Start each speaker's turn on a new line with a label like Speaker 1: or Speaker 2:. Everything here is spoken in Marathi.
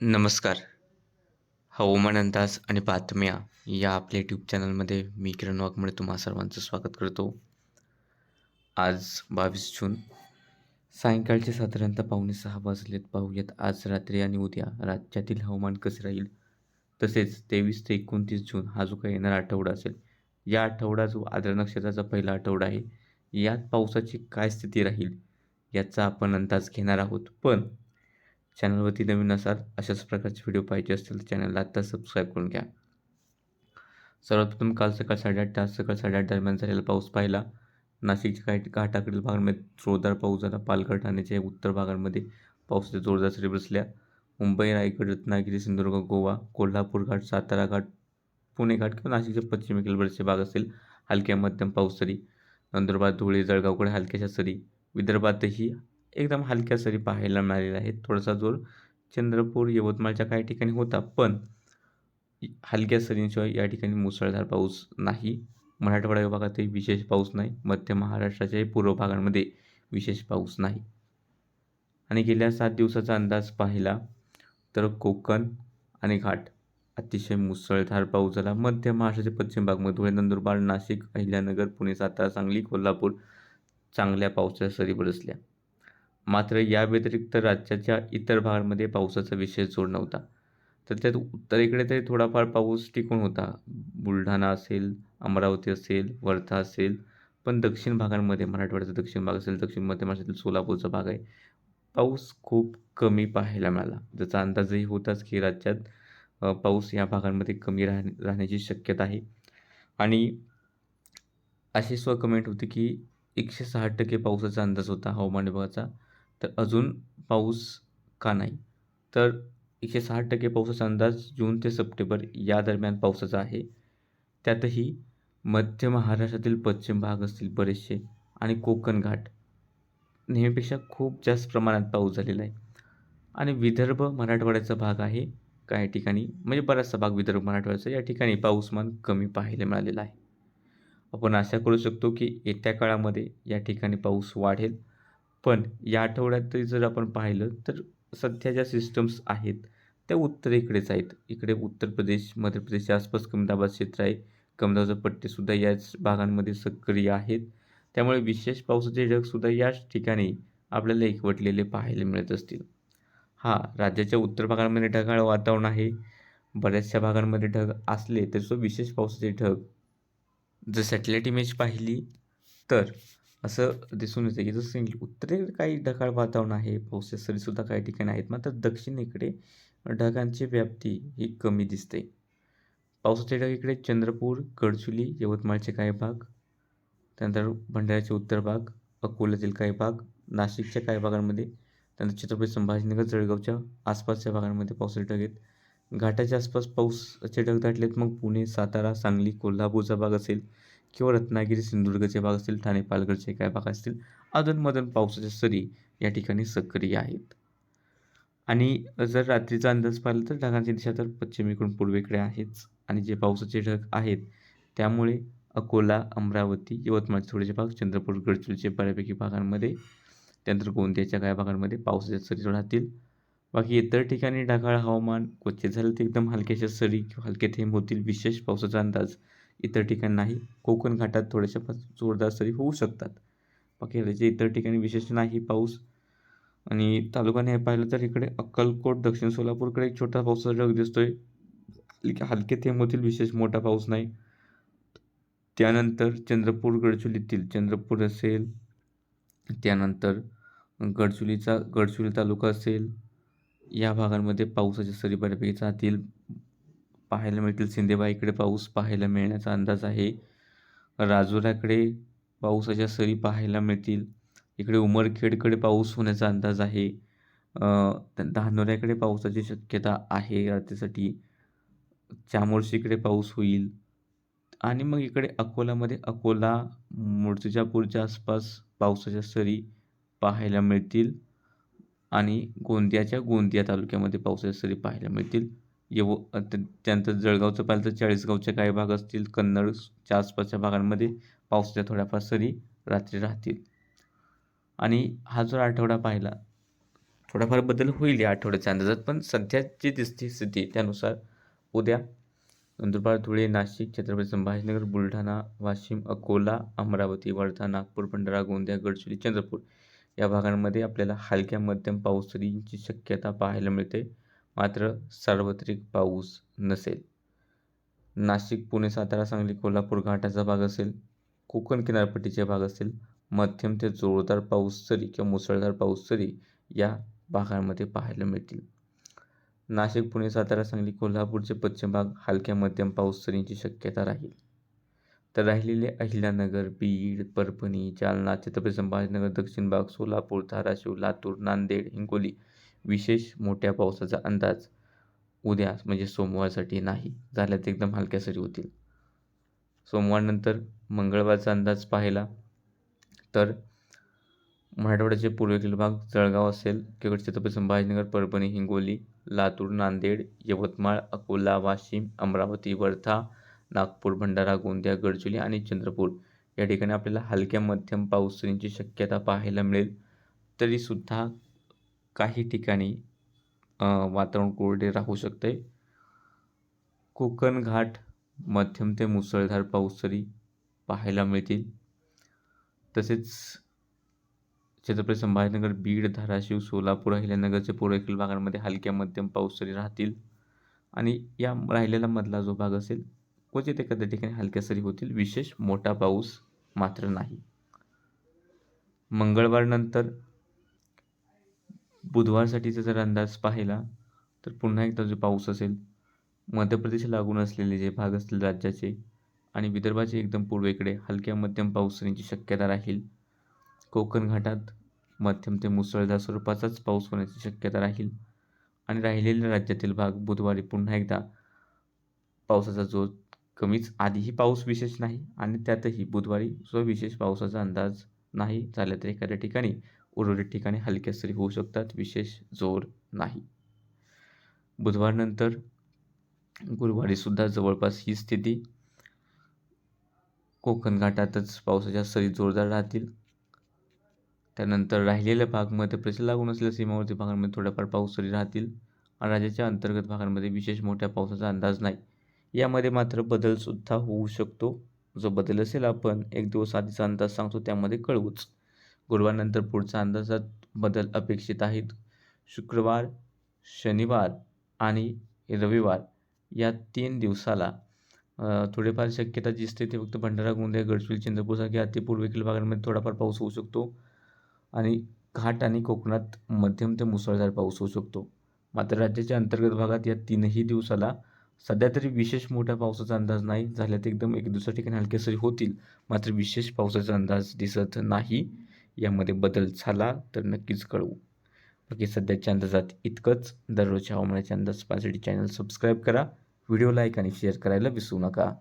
Speaker 1: नमस्कार. हवामान अंदाज आणि बातम्या या आपल्या यूट्यूब चॅनलमध्ये मी किरण वाघमळे तुम्हा सर्वांचं स्वागत करतो. आज बावीस जून सायंकाळचे साधारणतः पावणे सहा वाजलेत. पाहूयात आज रात्री आणि उद्या राज्यातील हवामान कसे राहील? तसेच तेवीस ते एकोणतीस जून हा जो काही येणारा आठवडा असेल या आठवडा जो आद्र नक्षत्राचा पहिला आठवडा आहे यात पावसाची काय स्थिती राहील याचा आपण अंदाज घेणार आहोत. पण चॅनलवरती नवीन असाल अशाच प्रकारचे व्हिडिओ पाहिजे असतील तर चॅनलला आत्ता सबस्क्राईब करून घ्या. सर्वात प्रथम काल सकाळ साडेआठ तास सकाळ साडेआठ दरम्यान झालेला पाऊस पाहिला. नाशिकच्या काही घाटाकडील भागांमध्ये जोरदार पाऊस झाला. पालघर ठाण्याच्या उत्तर भागांमध्ये पावसाच्या जोरदार सरी बसल्या. मुंबई रायगड रत्नागिरी सिंधुदुर्ग गोवा कोल्हापूर घाट सातारा घाट पुणे घाट किंवा नाशिकच्या पश्चिमेकडील बरेचसे भाग असेल हलक्या मध्यम पाऊस सरी. नंदुरबार धुळे जळगावकडे हलक्याशा सरी. विदर्भातही एकदम हलक्या सरी पाहायला मिळालेल्या आहेत थोडासा जोर चंद्रपूर यवतमाळच्या काही ठिकाणी होता पण हलक्या सरींशिवाय या ठिकाणी मुसळधार पाऊस नाही. मराठवाडा विभागातही विशेष पाऊस नाही. मध्य महाराष्ट्राच्याही पूर्व भागांमध्ये विशेष पाऊस नाही. आणि गेल्या सात दिवसाचा अंदाज पाहिला तर कोकण आणि घाट अतिशय मुसळधार पाऊस झाला. मध्य महाराष्ट्राच्या पश्चिम भागमध्ये धुळे नंदुरबार नाशिक अहिल्यानगर पुणे सातारा सांगली कोल्हापूर चांगल्या पावसाच्या सरी बरसल्या. मात्र या व्यतिरिक्त राज्याच्या इतर भागांमध्ये पावसाचा विशेष जोड नव्हता. तर त्यात उत्तरेकडे तरी थोडाफार पाऊस टिकून होता. बुलढाणा असेल अमरावती असेल वर्धा असेल पण दक्षिण भागांमध्ये मराठवाड्याचा दक्षिण भाग असेल दक्षिण मध्य महाराष्ट्रातील सोलापूरचा भाग आहे. पाऊस खूप कमी पाहायला मिळाला. ज्याचा अंदाजही होताच की राज्यात पाऊस या भागांमध्ये कमी राह राहण्याची शक्यता आहे. आणि अशी स्व कमेंट होती की एकशे सहा टक्के पावसाचा अंदाज होता हवामान विभागाचा. तर अजून पाऊस का नाही? तर एकशे साठ टक्के पावसाचा अंदाज जून ते सप्टेंबर या दरम्यान पावसाचा आहे. त्यातही मध्य महाराष्ट्रातील पश्चिम भाग असतील बरेचसे आणि कोकण घाट. नेहमीपेक्षा खूप जास्त प्रमाणात पाऊस झालेला आहे. आणि विदर्भ मराठवाड्याचा भाग आहे. काही ठिकाणी म्हणजे बराचसा भाग विदर्भ मराठवाड्याचा या ठिकाणी पाऊसमान कमी पाहायला मिळालेला आहे. आपण आशा करू शकतो की येत्या काळामध्ये या ठिकाणी पाऊस वाढेल. पण या आठवड्यात जर आपण पाहिलं तर सध्या ज्या सिस्टम्स आहेत त्या उत्तरेकडेच आहेत. इकडे उत्तर प्रदेश मध्य प्रदेशच्या आसपास कमी दाबाचं क्षेत्र आहे. कमी पट्टेसुद्धा याच भागांमध्ये सक्रिय आहेत. त्यामुळे विशेष पावसाचे ढगसुद्धा याच ठिकाणी आपल्याला एकवटलेले पाहायला मिळत असतील. हा राज्याच्या उत्तर भागांमध्ये ढगाळ वातावरण आहे. बऱ्याचशा भागांमध्ये ढग असले तर तो विशेष पावसाचे ढग. जर सॅटेलाईट इमेज पाहिली तर असं दिसून येतं की जसं उत्तरेकडे काही ढगाळ वातावरण आहे पावसाच्या सरीसुद्धा काही ठिकाणी आहेत मात्र दक्षिणेकडे ढगांची व्याप्ती ही कमी दिसते. पावसाचे ढग इकडे चंद्रपूर गडचुली यवतमाळचे काही भाग त्यानंतर भंडाऱ्याचे उत्तर भाग अकोल्यातील काही भाग नाशिकच्या काही भागांमध्ये त्यानंतर छत्रपती संभाजीनगर जळगावच्या आसपासच्या भागांमध्ये पावसाचे ढग आहेत. घाटाच्या आसपास पाऊसचे ढग दाटलेत मग पुणे सातारा सांगली कोल्हापूरचा भाग असेल किंवा रत्नागिरी सिंधुदुर्गचे भाग असतील ठाणे पालघरचे काय भाग असतील अधूनमधून पावसाच्या सरी या ठिकाणी सक्रिय आहेत. आणि जर रात्रीचा अंदाज पाहिला तर ढगांची दिशा तर पश्चिमेकडून पूर्वेकडे आहेच. आणि जे पावसाचे ढग आहेत त्यामुळे अकोला अमरावती यवतमाळचे थोडेसे भाग चंद्रपूर गडचिरोलीचे बऱ्यापैकी भागांमध्ये त्यानंतर गोंदियाच्या काही भागांमध्ये पावसाच्या सरी राहतील. बाकी इतर ठिकाणी ढगाळ हवामान क्वचित झालं तर एकदम हलक्याच्या सरी किंवा हलके थेंब होतील. विशेष पावसाचा अंदाज इतर ठिकाणी नाही कोकण घाटात थोड्याशा जोरदार सरी होऊ शकतात. बाकी त्याचे इतर ठिकाणी विशेष नाही पाऊस. आणि तालुक्याने हे पाहिलं तर इकडे अक्कलकोट दक्षिण सोलापूरकडे एक छोटा पावसाचा ढग दिसतोय. हलके हलके विशेष मोठा पाऊस नाही. त्यानंतर चंद्रपूर गडचुलीतील चंद्रपूर असेल. त्यानंतर गडचुलीचा गडचुली तालुका असेल. या भागांमध्ये पावसाच्या सरी बऱ्यापैकी जातील. पाहायला मिळतील. सिंदेबाईकडे पाऊस पाहायला मिळण्याचा अंदाज आहे. राजुराकडे पावसाच्या सरी पाहायला मिळतील. इकडे उमरखेडकडे पाऊस होण्याचा अंदाज आहे. धानोऱ्याकडे पावसाची शक्यता आहे रात्रीसाठी चामोर्शीकडे पाऊस होईल. आणि मग इकडे अकोलामध्ये अकोला मूर्तिजापूरच्या आसपास पावसाच्या सरी पाहायला मिळतील. आणि गोंदियाच्या गोंदिया तालुक्यामध्ये पावसाच्या सरी पाहायला मिळतील. येव त्यानंतर जळगावचं पाहिलं तर चाळीसगावचे काही भाग असतील. कन्नडच्या आसपासच्या भागांमध्ये पावसाच्या थोड्याफार सरी रात्री राहतील. आणि हा जर आठवडा पाहिला थोडाफार बदल होईल या आठवड्याच्या अंदाजात पण सध्याची दिसते स्थिती त्यानुसार उद्या नंदुरबार धुळे नाशिक छत्रपती संभाजीनगर बुलढाणा वाशिम अकोला अमरावती वर्धा नागपूर भंडारा गोंदिया गडचिरोली चंद्रपूर या भागांमध्ये आपल्याला हलक्या मध्यम पावसाची शक्यता पाहायला मिळते. मात्र सार्वत्रिक पाऊस नसेल. नाशिक पुणे सातारा सांगली कोल्हापूर घाटाचा भाग असेल कोकण किनारपट्टीचे भाग असेल मध्यम ते जोरदार पाऊस सरी किंवा मुसळधार पाऊस सरी या भागांमध्ये पाहायला मिळतील. नाशिक पुणे सातारा सांगली कोल्हापूरचे पश्चिम भाग हलक्या मध्यम पाऊस सरींची शक्यता राहील. तर राहिलेले अहिल्यानगर बीड परभणी जालना छत्रपती संभाजीनगर दक्षिण भाग सोलापूर धाराशिव लातूर नांदेड हिंगोली विशेष मोठ्या पावसाचा अंदाज उद्या म्हणजे सोमवारसाठी नाही. झाल्यात एकदम हलक्या सरी होतील. सोमवारनंतर मंगळवारचा अंदाज पाहिला तर मराठवाड्याचे पूर्वेकडील भाग जळगाव असेल किंवा छत्रपती संभाजीनगर परभणी हिंगोली लातूर नांदेड यवतमाळ अकोला वाशिम अमरावती वर्धा नागपूर भंडारा गोंदिया गडचिरोली आणि चंद्रपूर या ठिकाणी आपल्याला हलक्या मध्यम पावसाची शक्यता पाहायला मिळेल. तरीसुद्धा काही ठिकाणी वातावरण कोरडे राहू शकते. कोकण घाट मध्यम ते मुसळधार पाऊस तरी पाहायला मिळतील. तसेच छत्रपती संभाजीनगर बीड धाराशिव सोलापूर अहिल्यानगरचे पूर्वेकडील भागांमध्ये हलक्या मध्यम पाऊस तरी राहतील. आणि या राहिलेला मधला जो भाग असेल क्वचित एखाद्या ठिकाणी हलक्या सरी होतील. विशेष मोठा पाऊस मात्र नाही. मंगळवारनंतर बुधवारसाठीचा जर अंदाज पाहिला तर पुन्हा एकदा जो पाऊस असेल मध्य प्रदेश लागून असलेले जे भाग असतील राज्याचे आणि विदर्भाचे एकदम पूर्वेकडे हलक्या मध्यम पावसाची शक्यता राहील कोकण घाटात मध्यम ते मुसळधार स्वरूपाचाच पाऊस होण्याची शक्यता राहील आणि राहिलेल्या राज्यातील भाग बुधवारी पुन्हा एकदा पावसाचा जोर कमीच. आधीही पाऊस विशेष नाही आणि त्यातही बुधवारी जो विशेष पावसाचा अंदाज नाही झाला तर एखाद्या ठिकाणी. उर्वरित ठिकाणी हलक्या सरी होऊ शकतात विशेष जोर नाही. बुधवारनंतर गुरुवारीसुद्धा जवळपास ही स्थिती. कोकण घाटातच पावसाच्या सरी जोरदार राहतील. त्यानंतर राहिलेल्या भागमध्ये मध्य लागून असलेल्या सीमावर्ती भागांमध्ये थोड्याफार पाऊस सरी राहतील. आणि राज्याच्या अंतर्गत भागांमध्ये विशेष मोठ्या पावसाचा अंदाज नाही. यामध्ये मात्र बदलसुद्धा होऊ शकतो. जो बदल असेल आपण एक दिवस आधीचा अंदाज सांगतो त्यामध्ये कळवूच. गुरुवारनंतर पुढचा अंदाजात बदल अपेक्षित आहेत. शुक्रवार शनिवार आणि रविवार या तीन दिवसाला थोडेफार शक्यता दिसते ते फक्त भंडारा गोंदिया गडचिरोली चंद्रपूरसारख्या अतिपूर्वेकडील भागांमध्ये थोडाफार पाऊस होऊ शकतो आणि घाट आणि कोकणात मध्यम ते मुसळधार पाऊस होऊ शकतो. मात्र राज्याच्या अंतर्गत भागात या तीनही दिवसाला सध्या तरी विशेष मोठ्या पावसाचा अंदाज नाही. झाल्यात एकदम एक दुसऱ्या ठिकाणी हलके सरी होतील. मात्र विशेष पावसाचा अंदाज दिसत नाही. यामध्ये बदल झाला तर नक्कीच कळवू. बाकी सध्याच्या अंदाजात इतकंच. दररोजच्या हवामानाचे अंदाज पाहण्यासाठी चॅनल सबस्क्राईब करा. व्हिडिओ लाईक आणि शेअर करायला विसरू नका.